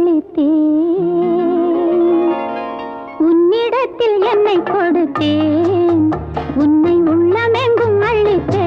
அளித்தே உன்னிடத்தில் என்னை கொடுத்தேன். உன்னை உள்ளமெங்கும் அளித்தேன்